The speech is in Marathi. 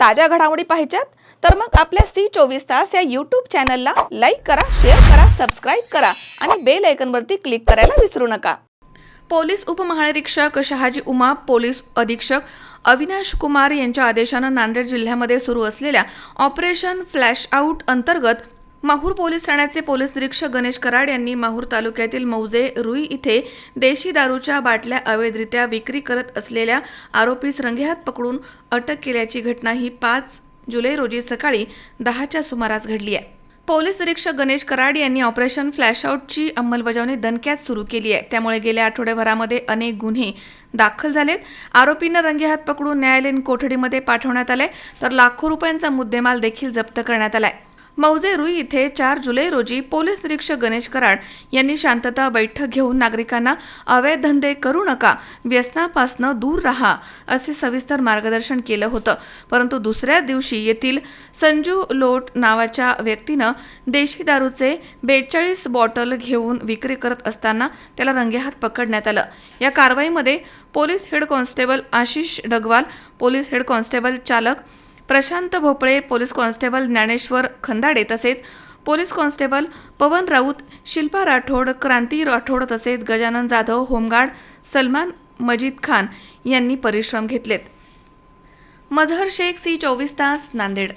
ताज्या घडामोडी पाहिजेत तर मग आपल्या सी चोवीस तास या यूट्यूब चॅनलला लाईक करा शेअर करा सबस्क्राईब करा आणि बेल आयकनवरती क्लिक करायला विसरू नका. पोलीस उपमहानिरीक्षक शहाजी उमा पोलीस अधीक्षक अविनाश कुमार यांच्या आदेशानं नांदेड जिल्ह्यामध्ये सुरू असलेल्या ऑपरेशन फ्लॅश आऊट अंतर्गत माहूर पोलीस ठाण्याचे पोलीस निरीक्षक गणेश कराड यांनी माहूर तालुक्यातील मौजे रुई इथे देशी दारूच्या बाटल्या अवैधरित्या विक्री करत असलेल्या आरोपीस रंगेहात पकडून अटक केल्याची घटना ही पाच जुलै रोजी सकाळी दहाच्या सुमारास घडली आहे. पोलीस निरीक्षक गणेश कराड यांनी ऑपरेशन फ्लॅशआउटची अंमलबजावणी दणक्यात सुरू केली आहे. त्यामुळे गेल्या आठवड्याभरामध्ये अनेक गुन्हे दाखल झालेत. आरोपींना रंगेहात पकडून न्यायालयीन कोठडीमध्ये पाठवण्यात आले तर लाखो रुपयांचा मुद्देमाल देखील जप्त करण्यात आला आहे रुई इथे चार जुलै रोजी पोलीस निरीक्षक गणेश कराड यांनी शांतता बैठक घेऊन नागरिकांना अवैध धंदे करू नका व्यसनापासनं दूर राहा असे सविस्तर मार्गदर्शन केलं होतं. परंतु दुसऱ्या दिवशी येथील संजू लोट नावाच्या व्यक्तीनं देशी दारूचे बेचाळीस बॉटल घेऊन विक्री करत असताना त्याला रंगेहात पकडण्यात आलं. या कारवाईमध्ये police head constable Ashish Dagwal police head constable चालक प्रशांत भोपळे पोलीस कॉन्स्टेबल ज्ञानेश्वर खंदाडे तसेच पोलीस कॉन्स्टेबल पवन राऊत शिल्पा राठोड क्रांती राठोड तसेच गजानन जाधव होमगार्ड सलमान मजीद खान यांनी परिश्रम घेतलेत. मझहर शेख सी चोवीस तास नांदेड